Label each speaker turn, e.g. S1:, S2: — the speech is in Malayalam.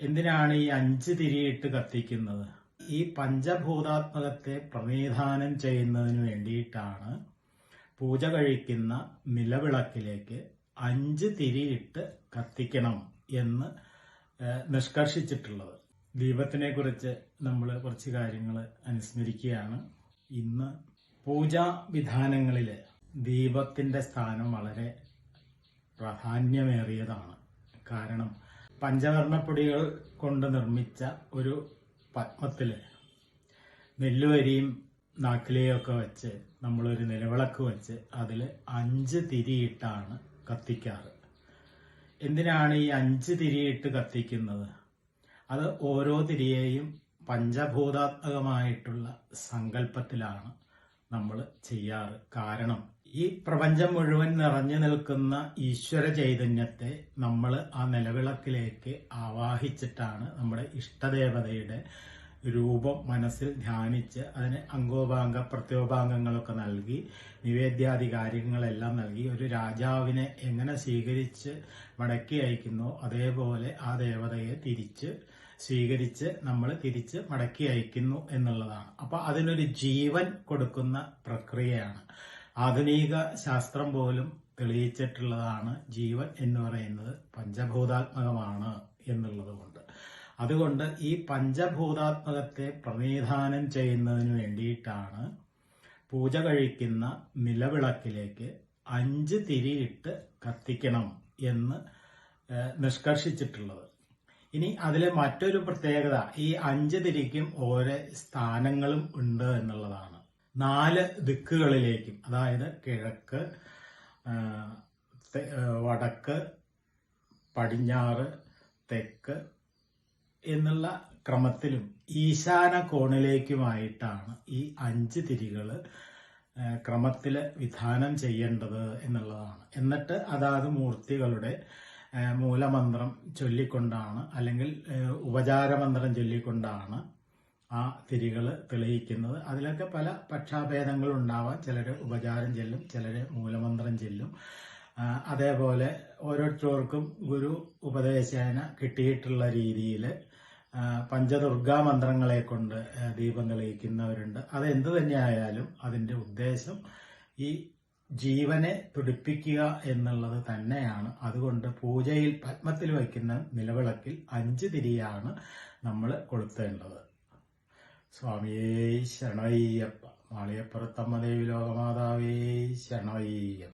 S1: എന്തിനാണ് ഈ അഞ്ച് തിരിയിട്ട് കത്തിക്കുന്നത്? ഈ പഞ്ചഭൂതാത്മകത്തെ പ്രമേധാനം ചെയ്യുന്നതിന് വേണ്ടിയിട്ടാണ് പൂജ കഴിക്കുന്ന നിലവിളക്കിലേക്ക് അഞ്ച് തിരിയിട്ട് കത്തിക്കണം എന്ന് നിഷ്കർഷിച്ചിട്ടുള്ളത്. ദീപത്തിനെ കുറിച്ച് നമ്മൾ കുറച്ച് കാര്യങ്ങൾ അനുസ്മരിക്കുകയാണ്. ഇന്ന് പൂജാ വിധാനങ്ങളിൽ ദീപത്തിന്റെ സ്ഥാനം വളരെ പ്രാധാന്യമേറിയതാണ്. കാരണം പഞ്ചവർണപ്പൊടികൾ കൊണ്ട് നിർമ്മിച്ച ഒരു പത്മത്തിൽ നെല്ലുവരിയും നാക്കിലെയൊക്കെ വെച്ച് നമ്മളൊരു നിലവിളക്ക് വെച്ച് അതിൽ അഞ്ച് തിരിയിട്ടാണ് കത്തിക്കാറ്. എന്തിനാണ് ഈ അഞ്ച് തിരിയിട്ട് കത്തിക്കുന്നത്? അത് ഓരോ തിരിയെയും പഞ്ചഭൂതാത്മകമായിട്ടുള്ള സങ്കല്പത്തിലാണ്. നമ്മൾ ചെയ്യാറ്. കാരണം ഈ പ്രപഞ്ചം മുഴുവൻ നിറഞ്ഞു നിൽക്കുന്ന ഈശ്വര ചൈതന്യത്തെ നമ്മൾ ആ നിലവിളക്കിലേക്ക് ആവാഹിച്ചിട്ടാണ് നമ്മുടെ ഇഷ്ടദേവതയുടെ രൂപം മനസ്സിൽ ധ്യാനിച്ച് അതിന് അംഗോപാംഗ പ്രത്യോപാംഗങ്ങളൊക്കെ നൽകി നിവേദ്യാദി കാര്യങ്ങളെല്ലാം നൽകി ഒരു രാജാവിനെ എങ്ങനെ സ്വീകരിച്ച് മടക്കി അയക്കുന്നോ അതേപോലെ ആ ദേവതയെ തിരിച്ച് സ്വീകരിച്ച് നമ്മൾ തിരിച്ച് മടക്കി അയക്കുന്നു എന്നുള്ളതാണ്. അപ്പൊ അതിനൊരു ജീവൻ കൊടുക്കുന്ന പ്രക്രിയയാണ്. ആധുനിക ശാസ്ത്രം പോലും തെളിയിച്ചിട്ടുള്ളതാണ് ജീവൻ എന്ന് പറയുന്നത് പഞ്ചഭൂതാത്മകമാണ് എന്നുള്ളത് കൊണ്ട്. അതുകൊണ്ട് ഈ പഞ്ചഭൂതാത്മകത്തെ പ്രതിനിധാനം ചെയ്യുന്നതിന് വേണ്ടിയിട്ടാണ് പൂജ കഴിക്കുന്ന നിലവിളക്കിലേക്ക് അഞ്ച് തിരിയിട്ട് കത്തിക്കണം എന്ന് നിഷ്കർഷിച്ചിട്ടുള്ളത്. ഇനി അതിലെ മറ്റൊരു പ്രത്യേകത ഈ അഞ്ച് തിരിക്കും ഓരോ സ്ഥാനങ്ങളും ഉണ്ട് എന്നുള്ളതാണ്. നാല് ദിക്കുകളിലേക്കും അതായത് കിഴക്ക് വടക്ക് പടിഞ്ഞാറ് തെക്ക് എന്നുള്ള ക്രമത്തിലും ഈശാന കോണിലേക്കുമായിട്ടാണ് ഈ അഞ്ച് തിരികൾ ക്രമത്തിൽ വിധാനം ചെയ്യേണ്ടത് എന്നുള്ളതാണ്. എന്നിട്ട് അതാത് മൂർത്തികളുടെ മൂലമന്ത്രം ചൊല്ലിക്കൊണ്ടാണ് അല്ലെങ്കിൽ ഉപചാരമന്ത്രം ചൊല്ലിക്കൊണ്ടാണ് ആ തിരികൾ തെളിയിക്കുന്നത്. അതിലൊക്കെ പല പക്ഷാഭേദങ്ങൾ ഉണ്ടാവാം. ചിലർ ഉപചാരം ചെല്ലും ചിലർ മൂലമന്ത്രം ചെല്ലും. അതേപോലെ ഓരോരുത്തർക്കും ഗുരു ഉപദേശേന കിട്ടിയിട്ടുള്ള രീതിയിൽ പഞ്ചദുർഗാ മന്ത്രങ്ങളെ കൊണ്ട് ദീപം തെളിയിക്കുന്നവരുണ്ട്. അത് തന്നെയായാലും അതിന്റെ ഉദ്ദേശം ഈ ജീവനെ തുടിപ്പിക്കുക എന്നുള്ളത് തന്നെയാണ്. അതുകൊണ്ട് പൂജയിൽ പത്മത്തിൽ വയ്ക്കുന്ന നിലവിളക്കിൽ അഞ്ച് തിരിയാണ് നമ്മൾ കൊളുത്തേണ്ടത്. സ്വാമിയേ ശരണയ്യപ്പ മാളിയപ്പുറത്തമ്മ ദേവി ലോകമാതാവേ ശരണയ്യപ്പ.